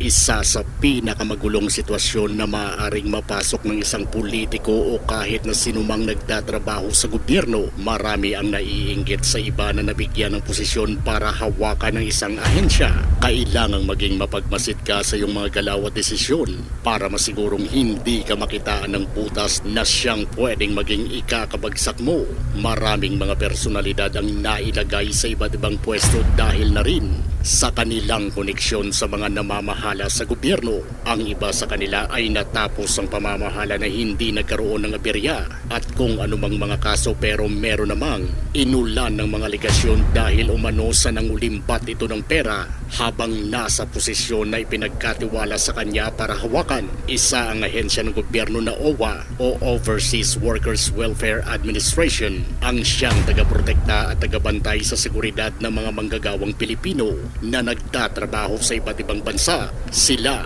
isa sa pinakamagulong sitwasyon na maaaring mapasok ng isang politiko o kahit na sinumang nagtatrabaho sa gobyerno. Marami ang naiinggit sa iba na nabigyan ng posisyon para hawakan ng isang ahensya. Kailangang maging mapagmasid ka sa iyong mga galaw at desisyon para masigurong hindi ka makitaan ng putas na siyang pwedeng maging ikakabagsak mo. Maraming mga personalidad ang nailagay sa iba't ibang pwesto dahil na rin sa kanilang koneksyon sa mga namamahala sa gobyerno. Ang iba sa kanila ay natapos ang pamamahala na hindi nagkaroon ng aberya at kung anumang mga kaso pero meron namang inulan ng mga legasyon dahil umano sa nangulimbat ito ng pera habang nasa posisyon na ipinagkatiwala sa kanya para hawakan. Isa ang ahensya ng gobyerno na OWA o Overseas Workers Welfare Administration ang siyang tagaprotekta at tagabantay sa seguridad ng mga manggagawang Pilipino na nagtatrabaho sa iba't ibang bansa. Sila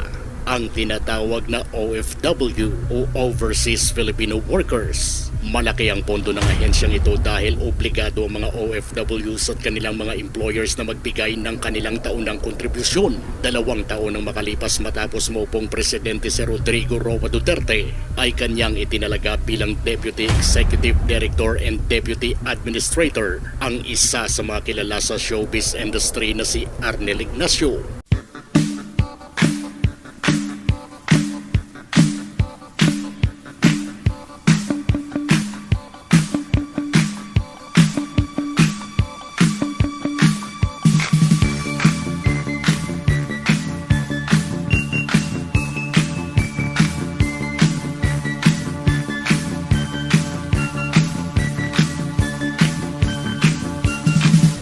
ang tinatawag na OFW o Overseas Filipino Workers. Malaki ang pondo ng ahensyang ito dahil obligado ang mga OFWs at kanilang mga employers na magbigay ng kanilang taunang kontribusyon. Dalawang taon ang makalipas matapos maupong Presidente si Rodrigo Roa Duterte ay kanyang itinalaga bilang Deputy Executive Director and Deputy Administrator ang isa sa mga kilala sa showbiz industry na si Arnel Ignacio.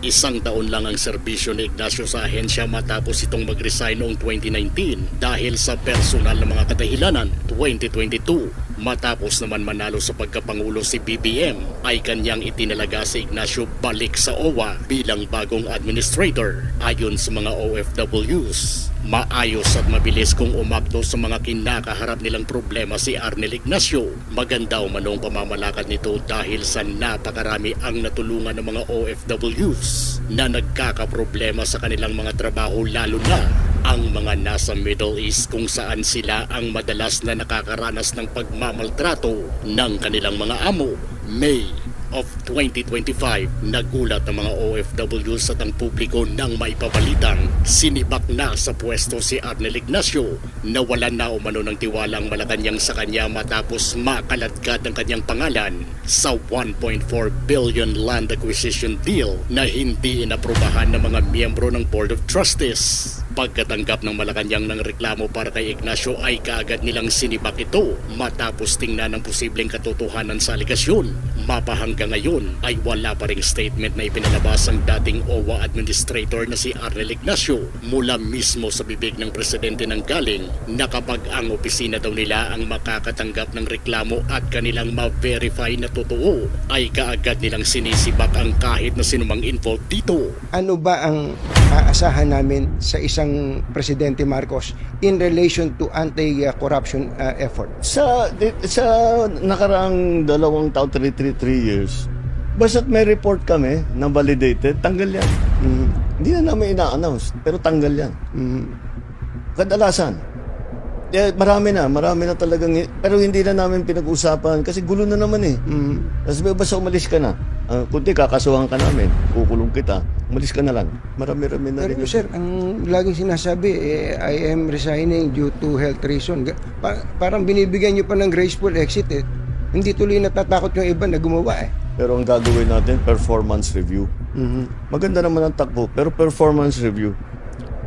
Isang taon lang ang serbisyo ni Ignacio sa ahensya matapos itong mag-resign noong 2019 dahil sa personal na mga kadahilanan 2022. Matapos naman manalo sa pagkapangulo si BBM ay kanyang itinalaga si Ignacio balik sa OWA bilang bagong administrator ayon sa mga OFWs. Maayos at mabilis kung umakto sa mga kinakaharap nilang problema si Arnel Ignacio. Maganda umanong pamamalakad nito dahil sa napakarami ang natulungan ng mga OFWs na nagkakaproblema sa kanilang mga trabaho lalo na ang mga nasa Middle East kung saan sila ang madalas na nakakaranas ng pagmamaltrato ng kanilang mga amo. May of 2025, nagulat ang mga OFWs at ang publiko nang maipabalitang sinibak na sa pwesto si Arnel Ignacio. Nawalan na umano ng tiwalang Malacanang sa kanya matapos makaladkad ang kanyang pangalan sa 1.4 billion land acquisition deal na hindi inaprobahan ng mga miyembro ng Board of Trustees. Pagkatanggap ng Malacanang ng reklamo para kay Ignacio ay kaagad nilang sinibak ito matapos tingnan ang posibleng katotohanan sa aligasyon. Mapahanggang ngayon ay wala pa ring statement na ipinalabas ang dating OWA administrator na si Arnel Ignacio mula mismo sa bibig ng presidente ng galing na kapag ang opisina daw nila ang makakatanggap ng reklamo at kanilang ma-verify na totoo ay kaagad nilang sinisibak ang kahit na sinumang involved dito. ano ba ang aasahan namin sa isang Presidente Marcos in relation to anti-corruption uh, effort? Sa, sa nakaraang dalawang taon, 3, 3, 3 years, basta't may report kami na validated, tanggal yan. Mm, Hindi na namin ina-announce, pero tanggal yan. mm, Kadalasan. Eh, marami na, marami na talagang, pero hindi na namin pinag-usapan kasi gulo na naman eh. mm. Tapos basta umalis ka na. Uh, kunti kakasuhan ka namin, kukulong kita, umalis ka na lang. Marami-rami na Pero rin. sir, ang laging sinasabi, eh, I am resigning due to health reason. Pa- parang binibigyan nyo pa ng graceful exit eh. Hindi tuloy natatakot yung iba na gumawa eh. Pero ang gagawin natin, performance review. Mhm. Maganda naman ang takbo, pero performance review.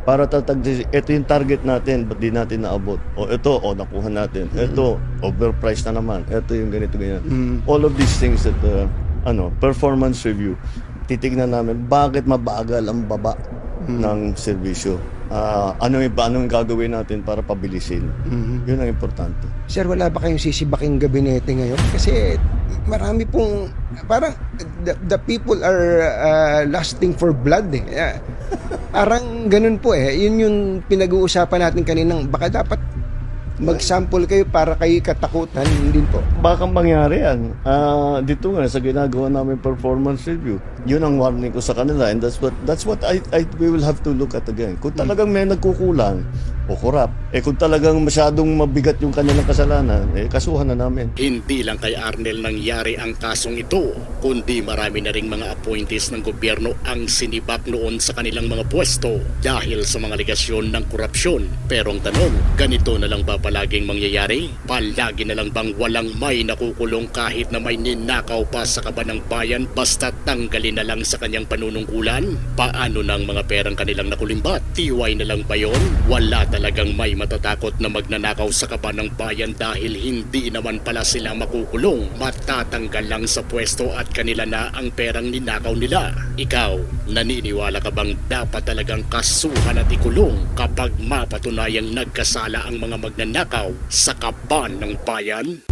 Para tatag, ito yung target natin, ba't di natin naabot? O ito, o nakuha natin. Ito, overpriced na naman. Ito yung ganito, ganyan. Mm. All of these things that, uh, ano, performance review. Titignan namin, bakit mabagal ang baba ng serbisyo? Ah, ano yung, ano yung gagawin natin para pabilisin? Mhm. Yun ang importante. Sir, wala ba kayong sisibaking gabinete ngayon? Kasi marami pong, parang the, the people are uh, lusting for blood eh. Yeah. Parang ganun po eh. Yun yung pinag-uusapan natin kaninang baka dapat mag-sample kayo para kayo katakutan, hindi po. Baka mangyari yan. Ah, dito nga sa ginagawa namin performance review. Yun ang warning ko sa kanila and that's what that's what I, I we will have to look at again. Kung talagang may nagkukulang o kurap, eh kung talagang masyadong mabigat yung kanilang kasalanan, eh kasuhan na namin. Hindi lang kay Arnel nangyari ang kasong ito, kundi marami na ring mga appointees ng gobyerno ang sinibak noon sa kanilang mga pwesto dahil sa mga legasyon ng korupsyon. Pero ang tanong, ganito na lang ba palaging mangyayari? Palagi na lang bang walang may nakukulong kahit na may ninakaw pa sa kaban ng bayan basta tanggalin na lang sa kanyang panunungkulan? Paano ng mga perang kanilang nakulimbat? Tiway na lang ba yun? Wala talagang may matatakot na magnanakaw sa kaban ng bayan dahil hindi naman pala sila makukulong. Matatanggal lang sa pwesto at kanila na ang perang ninakaw nila. Ikaw, naniniwala ka bang dapat talagang kasuhan at ikulong kapag mapatunayang nagkasala ang mga magnanakaw sa kaban ng bayan?